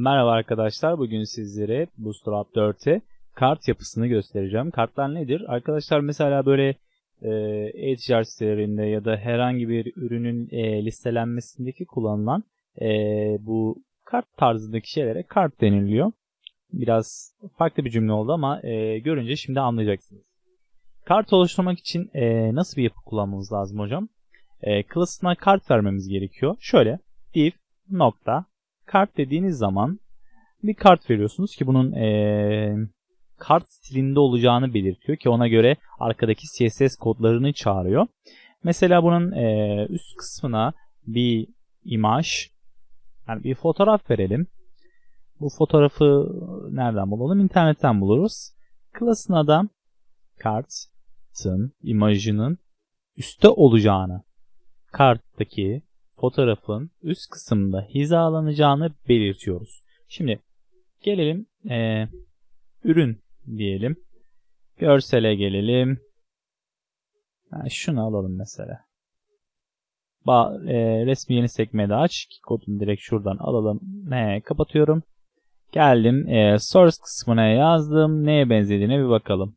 Merhaba arkadaşlar. Bugün sizlere Bootstrap 4'te kart yapısını göstereceğim. Kartlar nedir? Arkadaşlar mesela böyle e, e-ticaret sitelerinde ya da herhangi bir ürünün e, listelenmesindeki kullanılan e, bu kart tarzındaki şeylere kart deniliyor. Biraz farklı bir cümle oldu ama e, görünce şimdi anlayacaksınız. Kart oluşturmak için e, nasıl bir yapı kullanmamız lazım hocam? E, klasına kart vermemiz gerekiyor. Şöyle div nokta kart dediğiniz zaman bir kart veriyorsunuz ki bunun ee, kart stilinde olacağını belirtiyor ki ona göre arkadaki CSS kodlarını çağırıyor. Mesela bunun ee, üst kısmına bir imaj yani bir fotoğraf verelim. Bu fotoğrafı nereden bulalım? İnternetten buluruz. Klasına da kartın imajının üstte olacağını karttaki fotoğrafın üst kısımda hizalanacağını belirtiyoruz. Şimdi gelelim e, ürün diyelim. Görsele gelelim. Yani şunu alalım mesela. Ba e, resmi yeni sekmede aç. Kodunu direkt şuradan alalım. Ne kapatıyorum. Geldim. E, source kısmına yazdım. Neye benzediğine bir bakalım.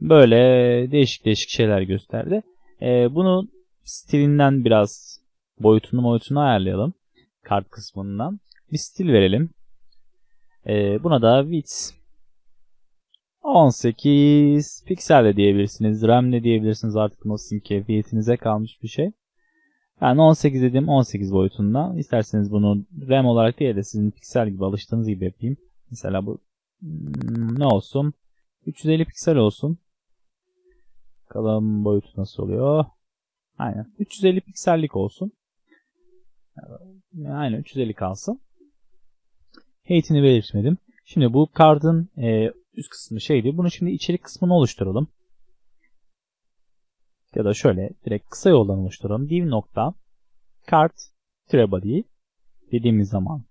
Böyle değişik değişik şeyler gösterdi. E, bunu stilinden biraz boyutunu boyutunu ayarlayalım. Kart kısmından. Bir stil verelim. Ee, buna da width 18 piksel de diyebilirsiniz. RAM de diyebilirsiniz artık nasıl keyfiyetinize kalmış bir şey. Ben 18 dedim 18 boyutunda. İsterseniz bunu RAM olarak değil de sizin piksel gibi alıştığınız gibi yapayım. Mesela bu hmm, ne olsun? 350 piksel olsun. Bakalım boyutu nasıl oluyor. Aynen. 350 piksellik olsun. Aynen 350 kalsın. Height'ini belirtmedim. Şimdi bu card'ın e, üst kısmı şeydi. Bunu şimdi içerik kısmını oluşturalım. Ya da şöyle direkt kısa yoldan oluşturalım. div nokta card body dediğimiz zaman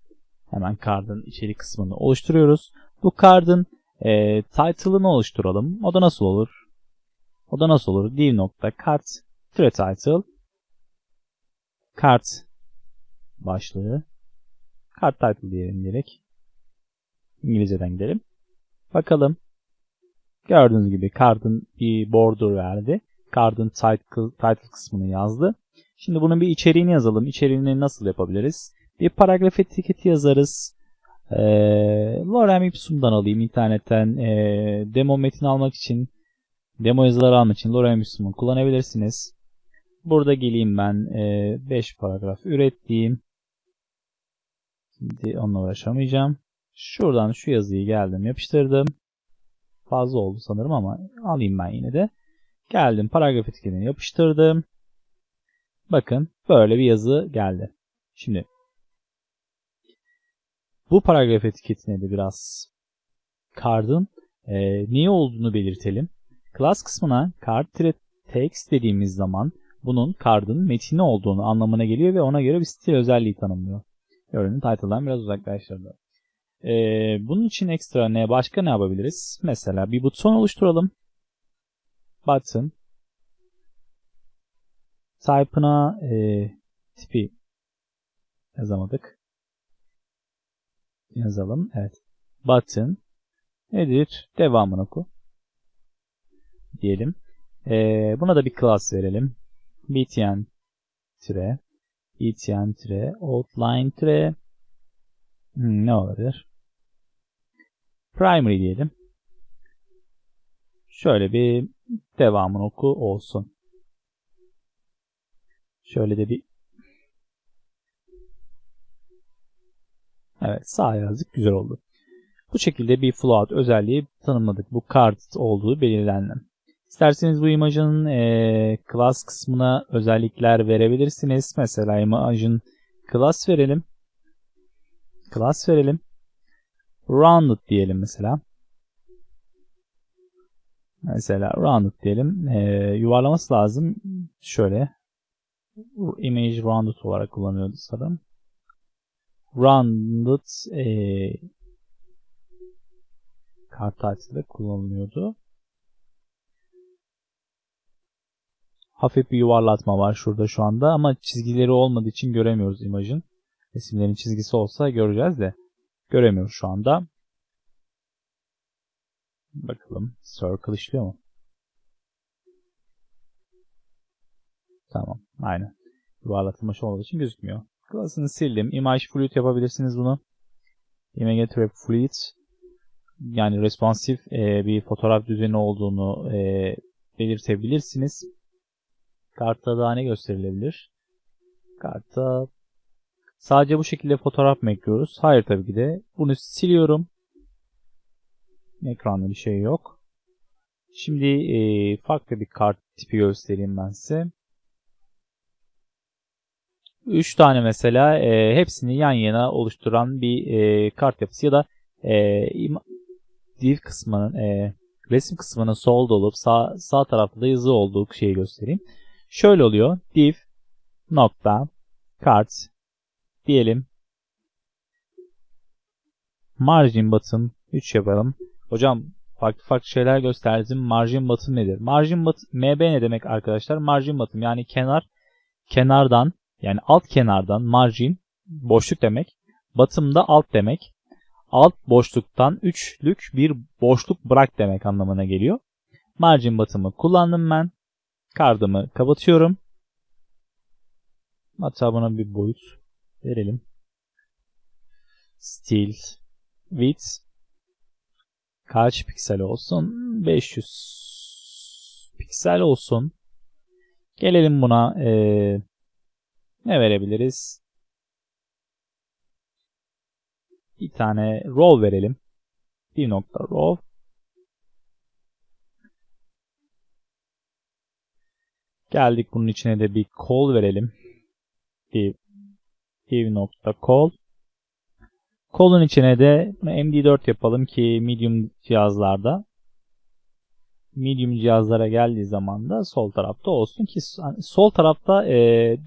hemen card'ın içerik kısmını oluşturuyoruz. Bu card'ın e, title'ını oluşturalım. O da nasıl olur? O da nasıl olur? div nokta card title card başlığı. Card title diyelim direkt. İngilizceden gidelim. Bakalım. Gördüğünüz gibi card'ın bir border verdi. Card'ın title, title kısmını yazdı. Şimdi bunun bir içeriğini yazalım. İçeriğini nasıl yapabiliriz? Bir paragraf etiketi yazarız. Ee, Lorem Ipsum'dan alayım internetten. Ee, demo metin almak için, demo yazıları almak için Lorem Ipsum'u kullanabilirsiniz. Burada geleyim ben 5 e, paragraf ürettiğim Şimdi onunla uğraşamayacağım. Şuradan şu yazıyı geldim yapıştırdım. Fazla oldu sanırım ama alayım ben yine de. Geldim paragraf etiketini yapıştırdım. Bakın böyle bir yazı geldi. Şimdi bu paragraf etiketine de biraz card'ın e, niye olduğunu belirtelim. Class kısmına card-text dediğimiz zaman bunun card'ın metini olduğunu anlamına geliyor ve ona göre bir stil özelliği tanımlıyor. Gördüğünüz title'dan biraz uzaklaştırdı. Ee, bunun için ekstra ne başka ne yapabiliriz? Mesela bir buton oluşturalım. Button. Type'ına e, tipi yazamadık. Yazalım. Evet. Button. Nedir? Devamını oku. Diyelim. Ee, buna da bir class verelim. btn btn tire outline tire hmm, ne olabilir? Primary diyelim. Şöyle bir devamını oku olsun. Şöyle de bir Evet sağ yazdık güzel oldu. Bu şekilde bir float özelliği tanımladık. Bu kart olduğu belirlendi. İsterseniz bu imajın e, class kısmına özellikler verebilirsiniz. Mesela imajın class verelim. Class verelim. Rounded diyelim mesela. Mesela rounded diyelim. E, yuvarlaması lazım. Şöyle. Image rounded olarak kullanıyordu sanırım. Rounded e, kart title'da kullanılıyordu. Hafif bir yuvarlatma var şurada şu anda ama çizgileri olmadığı için göremiyoruz imajın. Resimlerin çizgisi olsa göreceğiz de göremiyoruz şu anda. Bakalım. Circle işliyor mu? Tamam. Aynen. Yuvarlatılmış olduğu için gözükmüyor. Klasını sildim. Image Fluid yapabilirsiniz bunu. Image Trap Fluid yani responsif e, bir fotoğraf düzeni olduğunu e, belirtebilirsiniz. Kartta daha ne gösterilebilir? Kartta sadece bu şekilde fotoğraf mı ekliyoruz? Hayır tabii ki de. Bunu siliyorum. Ekranda bir şey yok. Şimdi e, farklı bir kart tipi göstereyim ben size. 3 tane mesela e, hepsini yan yana oluşturan bir e, kart yapısı ya da e, div kısmının e, resim kısmının solda olup sağ, sağ tarafta da yazı olduğu şeyi göstereyim. Şöyle oluyor. div nokta kart diyelim. Margin button 3 yapalım. Hocam farklı farklı şeyler gösterdim. Margin button nedir? Margin button MB ne demek arkadaşlar? Margin button yani kenar kenardan yani alt kenardan margin boşluk demek. Bottom da alt demek. Alt boşluktan üçlük bir boşluk bırak demek anlamına geliyor. Margin bottom'ı kullandım ben. Kardımı kapatıyorum. Hatta buna bir boyut verelim. Stil width kaç piksel olsun? 500 piksel olsun. Gelelim buna ee, ne verebiliriz? Bir tane row verelim. Bir nokta row. Geldik bunun içine de bir call verelim. Bir div nokta call. Call'un içine de MD4 yapalım ki medium cihazlarda medium cihazlara geldiği zaman da sol tarafta olsun ki sol tarafta e,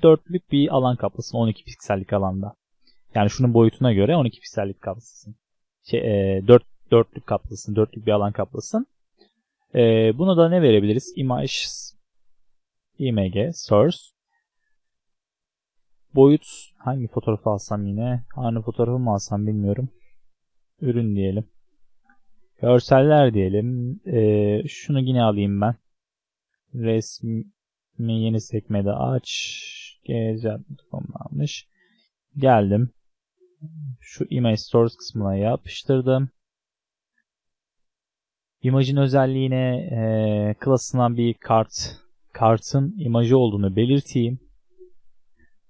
dörtlük bir alan kaplasın 12 piksellik alanda. Yani şunun boyutuna göre 12 piksellik kaplasın. Şey, e, 4 dörtlük kaplasın, dörtlük bir alan kaplasın. E, buna da ne verebiliriz? Image img source boyut hangi fotoğrafı alsam yine aynı fotoğrafı mı alsam bilmiyorum. Ürün diyelim. Görseller diyelim. Ee, şunu yine alayım ben. Resmi yeni sekmede aç. Geleceğim tamamlanmış. Geldim. Şu image source kısmına yapıştırdım. İmajın özelliğine e, klasına bir kart kartın imajı olduğunu belirteyim.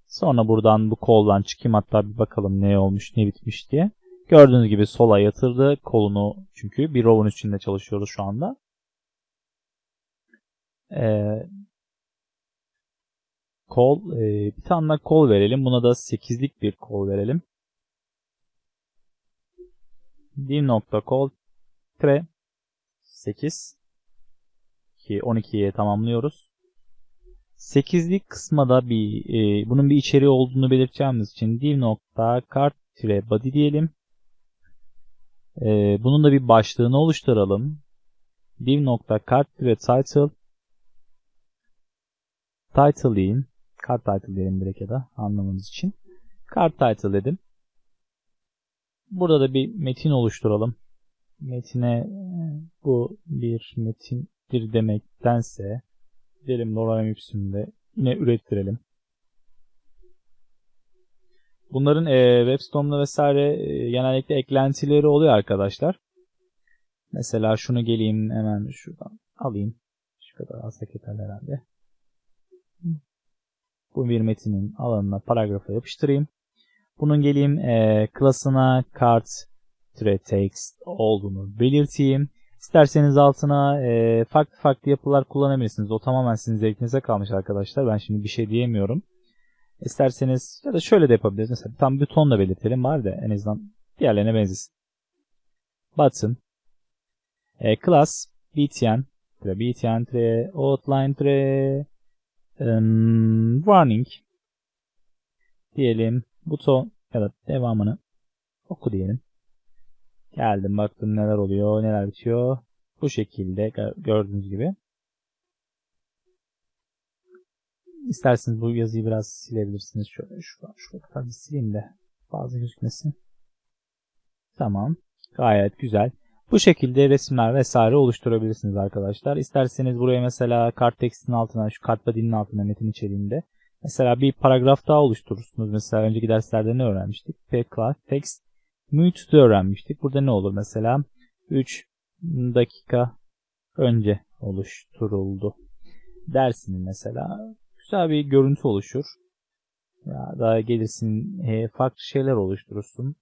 Sonra buradan bu koldan çıkayım hatta bir bakalım ne olmuş ne bitmiş diye. Gördüğünüz gibi sola yatırdı kolunu çünkü bir row'un içinde çalışıyoruz şu anda. Ee, kol e, bir tane kol verelim. Buna da 8'lik bir kol verelim. div nokta kol tre 8 ki 12'ye tamamlıyoruz. 8'lik kısma da bir e, bunun bir içeriği olduğunu belirteceğimiz için div nokta kart body diyelim. Ee, bunun da bir başlığını oluşturalım. div.card ve title title diyeyim. Card title diyelim direkt ya da anlamamız için. Card title dedim. Burada da bir metin oluşturalım. Metine bu bir metindir demektense diyelim lorem ipsum'de yine ürettirelim. Bunların e, web site'ımda vesaire e, genellikle eklentileri oluyor arkadaşlar. Mesela şunu geleyim hemen şuradan alayım. Şu kadar az yeterli herhalde. Bu bir metinin alanına paragrafa yapıştırayım. Bunun geleyim e, klasına kart text olduğunu belirteyim. İsterseniz altına e, farklı farklı yapılar kullanabilirsiniz. O tamamen sizin zevkinize kalmış arkadaşlar. Ben şimdi bir şey diyemiyorum. İsterseniz ya da şöyle de yapabiliriz. Mesela tam buton da belirtelim var da en azından diğerlerine benzesin. Button e, class btn btn outline um, warning diyelim buton ya da devamını oku diyelim. Geldim baktım neler oluyor neler bitiyor. Bu şekilde gördüğünüz gibi. İsterseniz bu yazıyı biraz silebilirsiniz. Şöyle şuradan şuraya kadar sileyim de bazı gözükmesin. Tamam. Gayet güzel. Bu şekilde resimler vesaire oluşturabilirsiniz arkadaşlar. İsterseniz buraya mesela kart tekstin altına, şu kart body'nin altına metin içeriğinde mesela bir paragraf daha oluşturursunuz. Mesela önceki derslerde ne öğrenmiştik? P-Class Text Mute'da öğrenmiştik. Burada ne olur mesela? 3 dakika önce oluşturuldu. Dersinin mesela güzel bir görüntü oluşur. Ya da gelirsin e, farklı şeyler oluşturursun.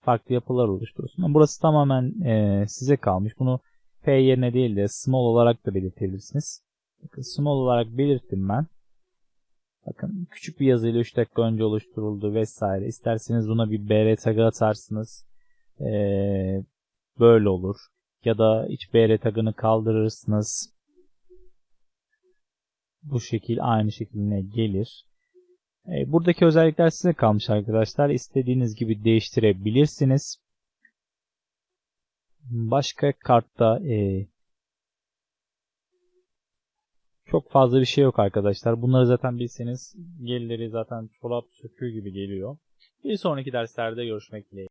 Farklı yapılar oluşturursun. Burası tamamen e, size kalmış. Bunu P yerine değil de small olarak da belirtebilirsiniz. Small olarak belirttim ben. Bakın küçük bir yazıyla 3 dakika önce oluşturuldu vesaire. İsterseniz buna bir BR tagı atarsınız. Ee, böyle olur. Ya da hiç BR tagını kaldırırsınız. Bu şekil aynı şekline gelir. Ee, buradaki özellikler size kalmış arkadaşlar. İstediğiniz gibi değiştirebilirsiniz. Başka kartta e, çok fazla bir şey yok arkadaşlar. Bunları zaten bilseniz gelirleri zaten çorap söküğü gibi geliyor. Bir sonraki derslerde görüşmek dileğiyle.